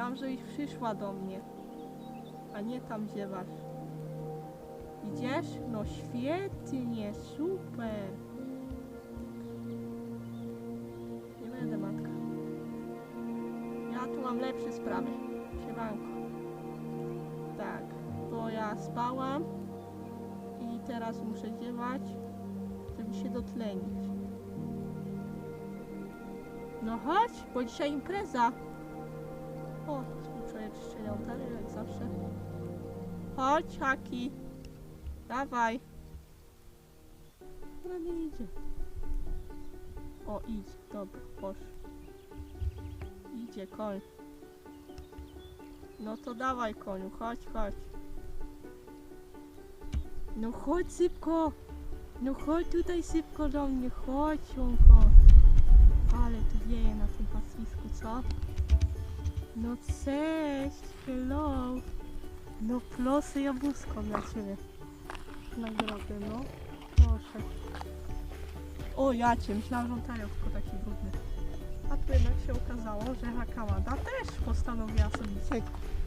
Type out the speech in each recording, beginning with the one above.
Chciałam, żebyś przyszła do mnie. A nie tam ziewasz. Idziesz? No świetnie, super. Nie będę matka. Ja tu mam lepsze sprawy. Siemanko. Tak, bo ja spałam i teraz muszę ziewać, żeby się dotlenić. No chodź, bo dzisiaj impreza. O, współczuję czyszczenia ołtarza, jak zawsze. Chodź, Haki. Dawaj. No nie idzie. O, idź. Dobra, posz. Idzie koń. No to dawaj koniu, chodź, chodź. No chodź szybko. No chodź tutaj szybko do mnie, chodź, Sionko. Ale tu wieje na tym pasisku, co? No cześć, hello. No plosy jabłusko dla ciebie. Nagrodę, no. Proszę. O, ja cię, myślałam, że on tylko taki brudny. A tu jednak się okazało, że Hakamada też postanowiła sobie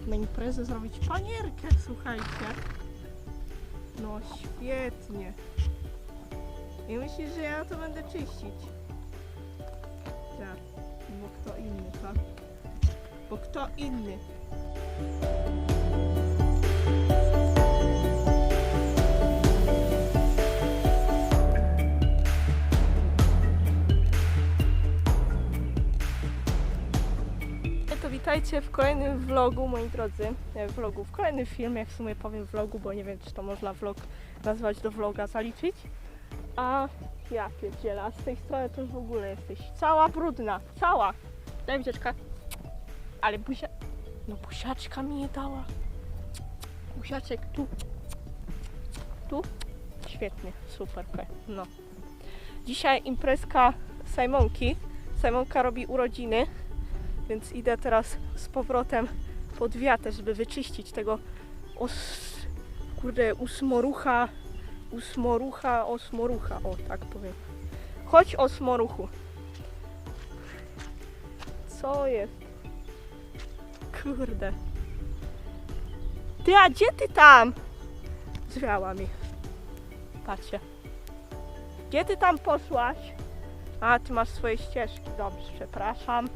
na imprezę zrobić panierkę, słuchajcie. No świetnie. I myślisz, że ja to będę czyścić? Bo kto inny? To witajcie w kolejnym vlogu, moi drodzy. Nie, vlogu, w kolejnym filmie, w sumie powiem vlogu, bo nie wiem, czy to można vlog nazwać do vloga zaliczyć. A ja pierdzielę, a z tej strony to już w ogóle jesteś cała brudna, cała. Daj mi dzieczka. Ale buzia... No buziaczka mi nie dała. Buziaczek tu. Tu. Świetnie, super, no. Dzisiaj imprezka Simonki. Simonka robi urodziny, więc idę teraz z powrotem pod wiatę, żeby wyczyścić tego os... kurde, usmorucha, usmorucha, osmorucha, o tak powiem. Chodź osmoruchu. Co jest? Kurde. Ty, a gdzie ty tam? Zwiała mi. Patrzcie. Gdzie ty tam poszłaś? A, ty masz swoje ścieżki. Dobrze, przepraszam.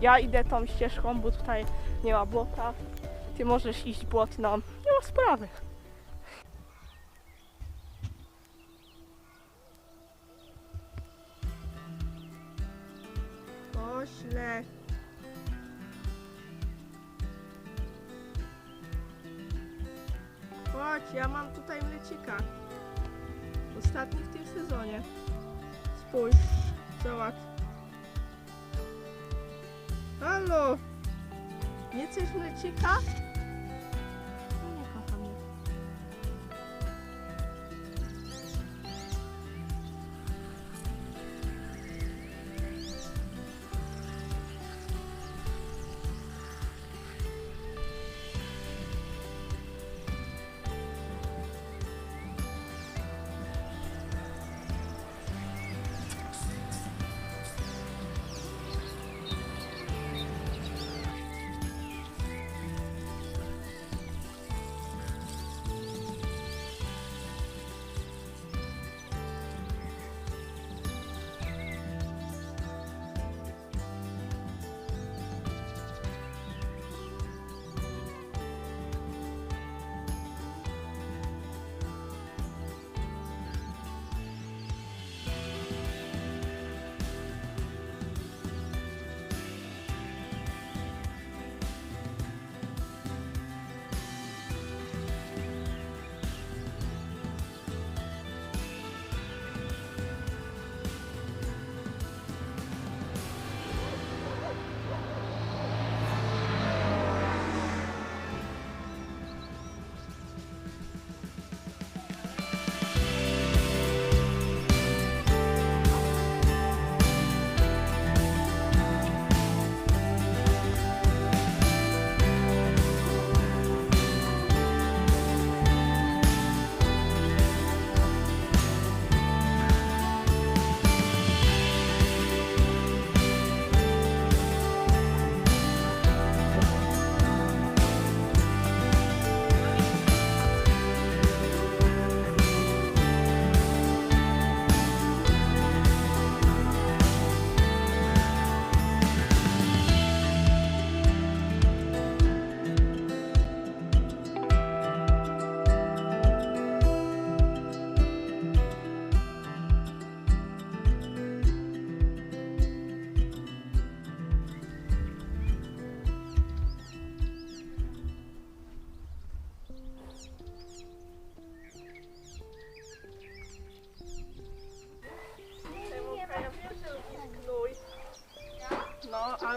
Ja idę tą ścieżką, bo tutaj nie ma błota. Ty możesz iść błotną. Nie ma sprawy. Pośle. Chodź, ja mam tutaj mlecika. Ostatni w tym sezonie. Spójrz, zobacz. Halo! Nie chcesz mlecika?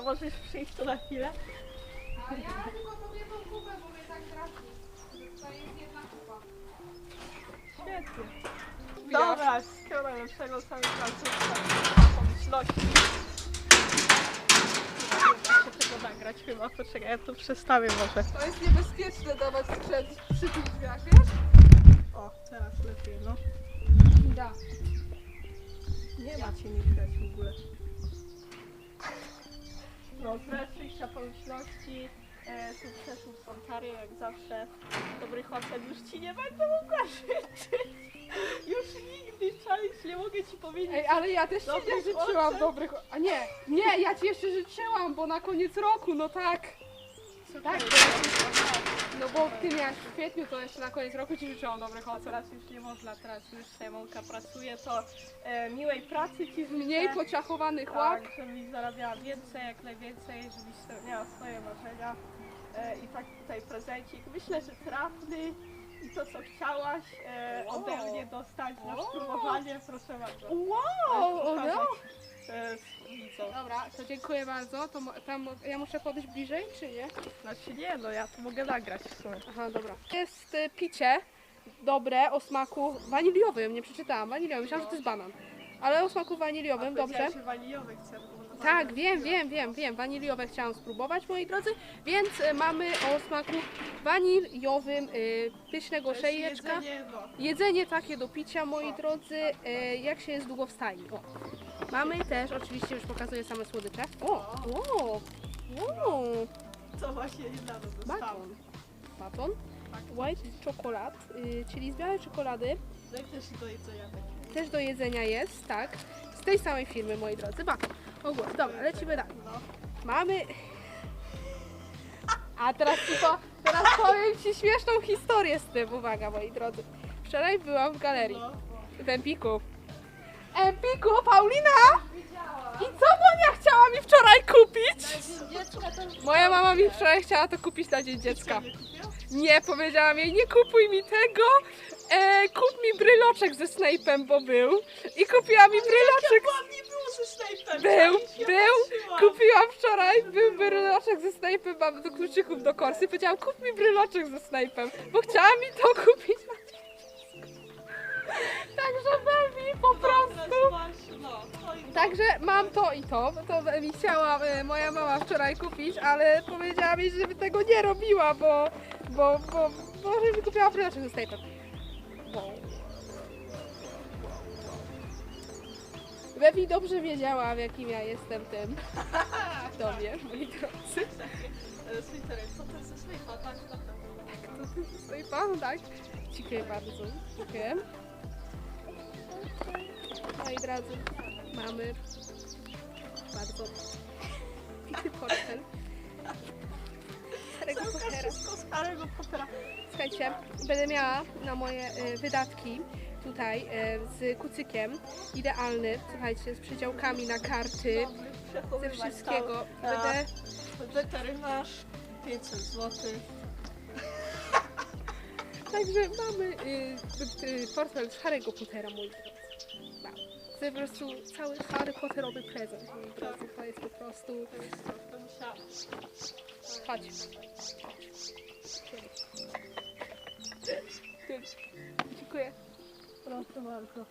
Możesz przyjść tu na chwilę? A ja tylko tą jedną kupę, bo mnie tak trafi. To jest jedna kupa. Świetnie. Dobra, skoro lepszego cały czas pomyślności. Się tego nagrać chyba, poczekaj, ja tu przestawię może. To jest niebezpieczne dawać sprzęt przy tych drzwiach, wiesz? O, teraz lepiej, no. Da. Nie ma cię nie widać w ogóle. Teraz przyjścia pomyślności, e, sukcesu w Sontarie, jak zawsze. Dobrych ocen już ci nie będę mogła życzyć. Już nigdy, czaisz, nie mogę ci powiedzieć. Ej, ale ja też ci Dobrych nie życzyłam ocen? dobrych... A nie, nie, ja ci jeszcze życzyłam, bo na koniec roku, no tak. Tak, no bo ty miałaś w kwietniu, to jeszcze na koniec roku ci życzyłam dobrych ocen. teraz już nie można, teraz już Simonka pracuje, to e, miłej pracy ci życzę. Mniej pociachowanych łap. Tak, żebyś zarabiała więcej, jak najwięcej, żebyś spełniała swoje marzenia. E, I tak tutaj prezencik. Myślę, że trafny i to, co chciałaś e, ode mnie dostać na spróbowanie, proszę bardzo. Wow, o no. E, widzą. Dobra, to dziękuję bardzo. To mo- tam, ja muszę podejść bliżej, czy nie? Znaczy nie, no ja tu mogę nagrać w sumie. Aha, dobra. Jest y, picie dobre o smaku waniliowym, nie przeczytałam, waniliowym, myślałam, że to jest banan. Ale o smaku waniliowym, dobrze. że waniliowy to Tak, wiem, wiem, wiem, wiem. Waniliowe chciałam spróbować, moi drodzy, więc y, mamy o smaku waniliowym y, pysznego szejeczka. jedzenie, no. Jedzenie takie do picia, moi drodzy, e, jak się jest długo w stajni. O. Mamy też, oczywiście już pokazuję same słodycze. O, o, o, To właśnie niedawno dostałam. baton. Baton. White chocolate, y, czyli z białej czekolady. No i też do jedzenia takie. Też do jedzenia jest, tak. Z tej samej firmy, moi drodzy. Baton. Ogólnie, dobra, lecimy dalej. No. Mamy... A teraz po, teraz powiem Ci śmieszną historię z tym. Uwaga, moi drodzy. Wczoraj byłam w galerii. No. W Empiku. Empiku, Paulina! I co Monia chciała mi wczoraj kupić? Moja mama mi wczoraj chciała to kupić na dzień dziecka. Nie, powiedziałam jej, nie kupuj mi tego, e, kup mi bryloczek ze Snape'em, bo był. I kupiła mi bryloczek. Był, był, kupiłam wczoraj, był bryloczek ze Snape'em, mam do kluczyków do korsy. Powiedziałam, kup mi bryloczek ze Snape'em, bo chciała mi to kupić. Także Baby po prostu. No, i Także mam to i to, to mi chciała e, moja mama wczoraj kupić, ale powiedziała mi, żeby tego nie robiła, bo, bo, bo, bo żeby kupiła bryloczek ze Snape'em. Bo... Bebi dobrze wiedziała, w jakim ja jestem tym domie, moi drodzy. Sweeter, co to jest ze Snape'a? Tak, tak. To ty ze Snape'a, tak? Dziękuję bardzo. Dziękuję. Moi drodzy, mamy bardzo piękny portfel. Starego Pottera. Harry'ego Pottera. Słuchajcie, będę miała na moje e, wydatki tutaj e, z kucykiem idealny, słuchajcie, z przydziałkami na karty, ze wszystkiego. Będę, A, Weterynarz, 500 zł. także mamy y, y, portfel z Harry'ego Pottera, moi drodzy. Wow. To jest po prostu cały Harry Potterowy prezent, moi drodzy. To jest po prostu... Chodź. Dziękuję. Proszę bardzo.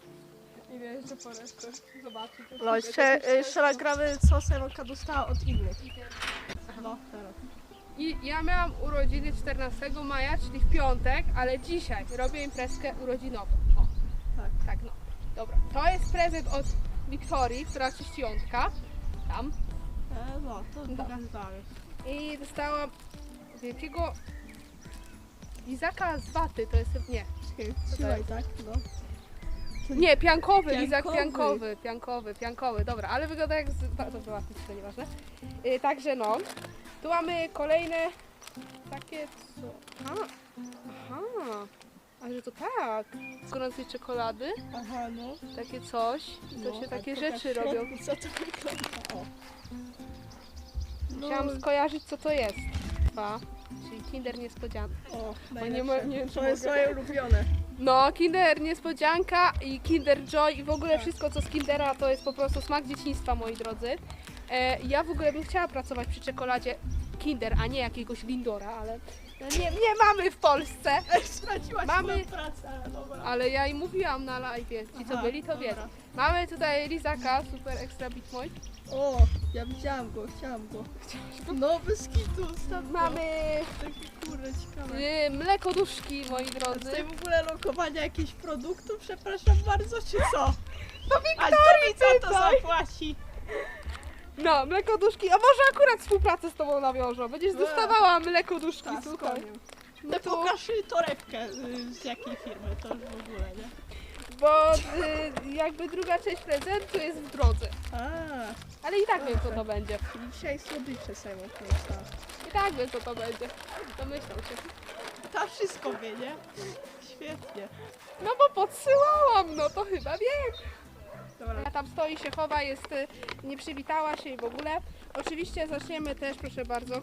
Wiem, jeszcze po raz zobaczyć. No jeszcze, jeszcze nagramy co Semonka dostała od innych. No, teraz. I ja miałam urodziny 14 maja, czyli w piątek, ale dzisiaj robię imprezkę urodzinową. O, Tak. tak no. Dobra, to jest prezent od Wiktorii, która czyściątka. Tam. E, no, to Dobra. pokazywamy. I dostałam wielkiego lizaka z waty, to jest... nie. Trzymaj, tak? No. Nie, piankowy, lizak Piankowy. piankowy, piankowy, piankowy, dobra, ale wygląda jak z... łatwiej, to nieważne. Yy, także no, tu mamy kolejne takie co... A, aha, a że to tak, z gorącej czekolady, Aha, no. takie coś, i to no, się a takie pokaż rzeczy w środku, robią. Co to wygląda? O. No, Musiałam skojarzyć co to jest. Dwa, czyli Kinder Niespodzianka. o, najlepsze. ma- nie wiem, czy To jest mogę. moje ulubione. No, Kinder Niespodzianka i Kinder Joy i w ogóle Tak. wszystko co z Kindera to jest po prostu smak dzieciństwa, moi drodzy. E, ja w ogóle bym chciała pracować przy czekoladzie Kinder, a nie jakiegoś Lindora, ale no nie, nie mamy w Polsce. Straciłaś Mamy- pracę, ale dobra. Ale ja im mówiłam na live, ci co Aha, byli to dobra. wiedzą. Mamy tutaj Lizaka, super extra bitmoy. O, ja widziałam go, chciałam go. No, bez kitu, ostatnio. Mamy Takie kurde, ciekawe. y, mlekoduszki, moi drodzy. Tutaj w ogóle lokowania jakichś produktów, przepraszam bardzo, czy co? To A to mi co to zapłaci? No, mlekoduszki, a może akurat współpracę z tobą nawiążą. Będziesz E. dostawała mlekoduszki, Tak, z słuchaj. koniem. No to, pokaż y, torebkę y, z jakiej firmy, to już w ogóle, nie? bo y, jakby druga część prezentu jest w drodze. A, Ale i tak wiem, co to będzie. czyli dzisiaj słodycze sobie pomyślałam. I tak wiem, co to będzie. Domyślał się. Ta wszystko wie, nie? Świetnie. No bo podsyłałam, no to chyba wiem. Dobra, Ja tam stoi, się chowa, jest, y, nie przywitała się i w ogóle. Oczywiście zaczniemy też, proszę bardzo.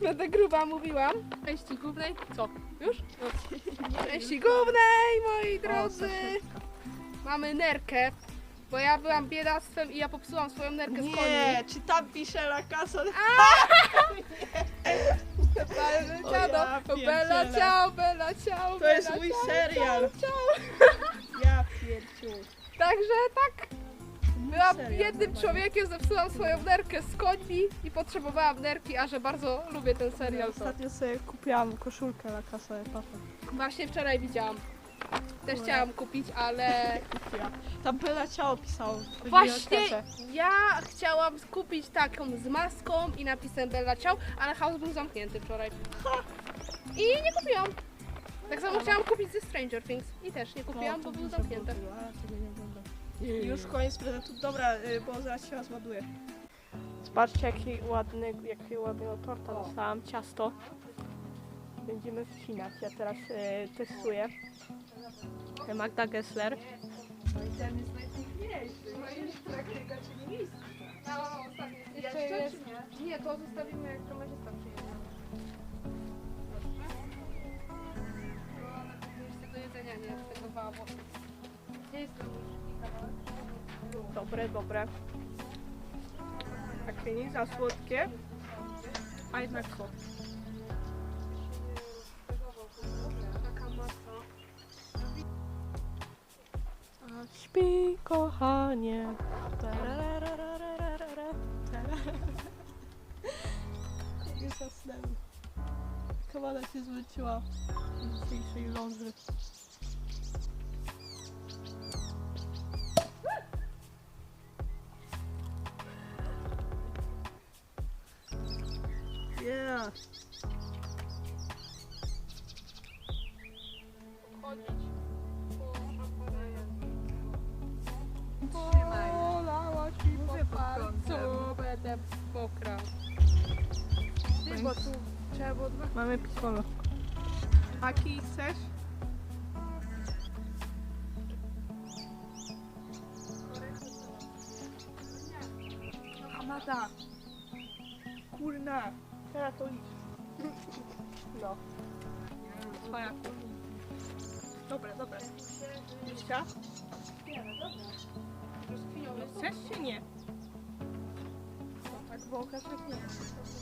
Będę gruba, mówiłam. Części głównej. Co? Już? Części głównej, moi drodzy. Mamy nerkę, bo ja byłam biedactwem i ja popsułam swoją nerkę z koni. Nie, czy tam pisze La Casa? Bella O ja ciao, Bella ciao, Bella ciao, To jest mój ciao, serial. ciao, ciao. Pierdziu. Także tak, byłam jednym człowiekiem, zepsułam swoją nerkę z koni i potrzebowałam nerki, a że bardzo lubię ten serial. To. Ostatnio sobie kupiłam koszulkę Casa de Papel. Właśnie wczoraj widziałam. Też chciałam kupić, ale. Tam Bella Ciao pisało. właśnie ja chciałam kupić taką z maską i napisem Bella Ciao, ale house był zamknięty wczoraj. I nie kupiłam. Tak samo chciałam kupić ze Stranger Things i też nie kupiłam, No, bo był zamknięty. Już koniec prezentu. Dobra, y, bo zaraz się rozładuję. Zobaczcie jaki ładny, jakiego ładnego torta dostałam, ciasto. Będziemy wcinać. Ja teraz y, testuję. Magda Gessler. No, Jeszcze jest... Nie, to zostawimy jak kamerzysta nie jest kawałek? Dobre, dobre. Takie nie za słodkie, a jednak masa. Śpi, kochanie. Już zasnęły. Kamala się zwróciła z dzisiejszej ląży. Mamy piccolo. Aki chcesz? Amata. Kurna. Teraz to licz. No. Twoja kurna. Dobra, dobra. Juścia? Chcesz czy nie? No tak, bo okazuje nie.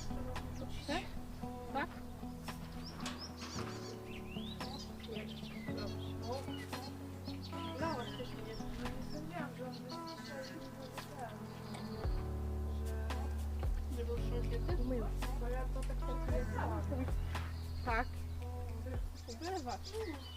much. Mm.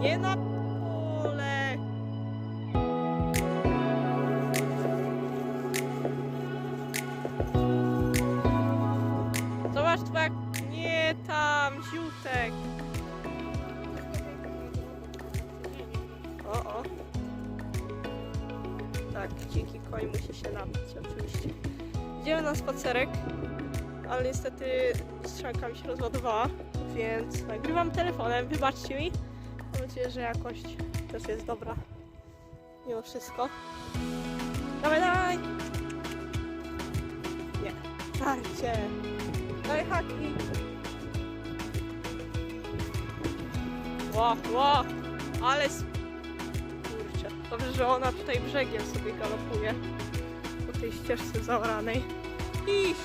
Nie na pole. Zobacz jak... Nie tam, ziutek. O, o. Tak, dzięki koń musi się napić, oczywiście. Idziemy na spacerek, ale niestety strzałka mi się rozładowała, więc nagrywam telefonem, wybaczcie mi. Nadzieję, że jakość też jest dobra. Mimo wszystko. Dawaj, dawaj! Nie. Dajcie! Daj haki! Ło, ło! Ale sp- Kurczę, dobrze, że ona tutaj brzegiem sobie galopuje po tej ścieżce zaoranej. Iść!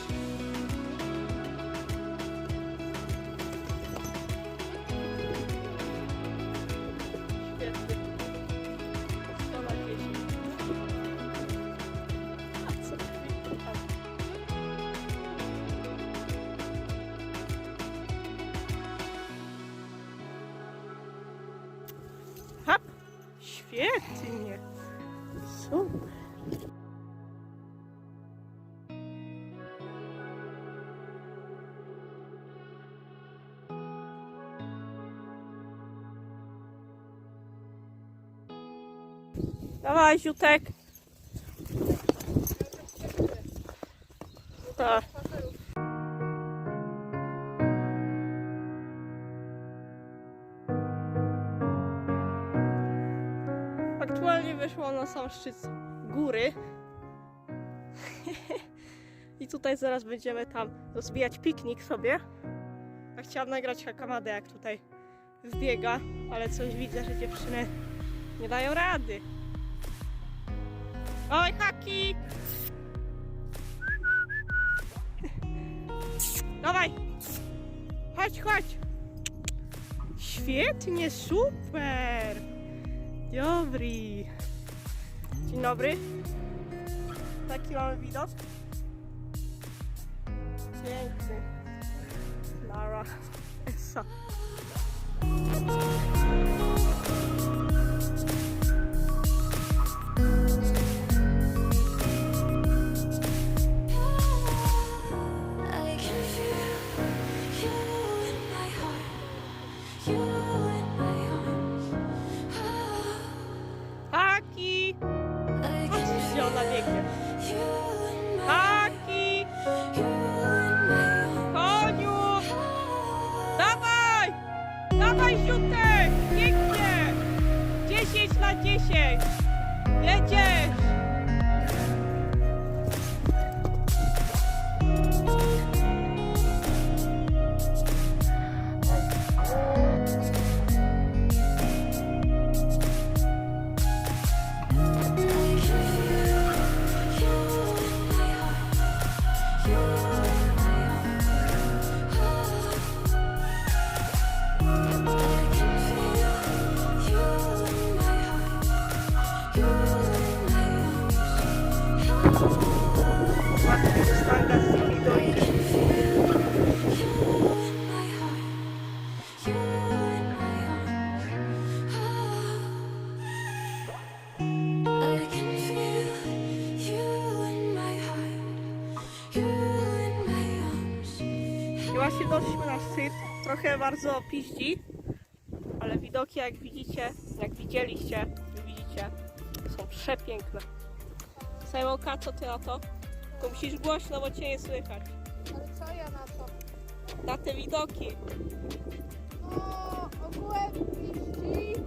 Dawaj, Ziutek! Tak. Aktualnie wyszło na sam szczyt góry. I tutaj zaraz będziemy tam rozbijać piknik sobie. A chciałam nagrać Hakamadę jak tutaj wbiega, ale coś widzę, że dziewczyny nie dają rady. Oj, haki! Dawaj! Chodź, chodź! Świetnie, super! Dobry! Dzień dobry. Taki mamy widok. Piękny. Lara. Trochę bardzo piździ, ale widoki jak widzicie, jak widzieliście, widzicie, są przepiękne. Sajmoka, co ty na to? To musisz głośno, bo cię nie słychać. Ale co ja na to? Na te widoki. No, ogółem liści,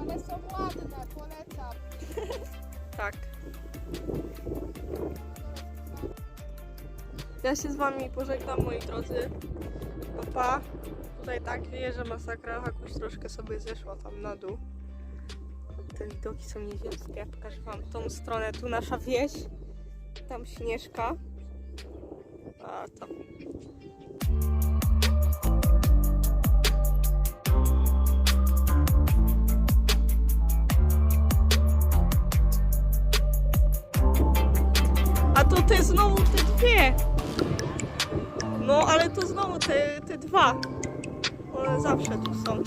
ale są ładne, polecam. Tak. Ja się z wami pożegnam, moi drodzy. Pa, pa. Tutaj tak wieje, że masakra. Hakuś troszkę sobie zeszła tam na dół. Te widoki są nieziemskie. Pokażę wam tą stronę. Tu nasza wieś. Tam Śnieżka. A tam To znowu te, te dwa. One zawsze tu są.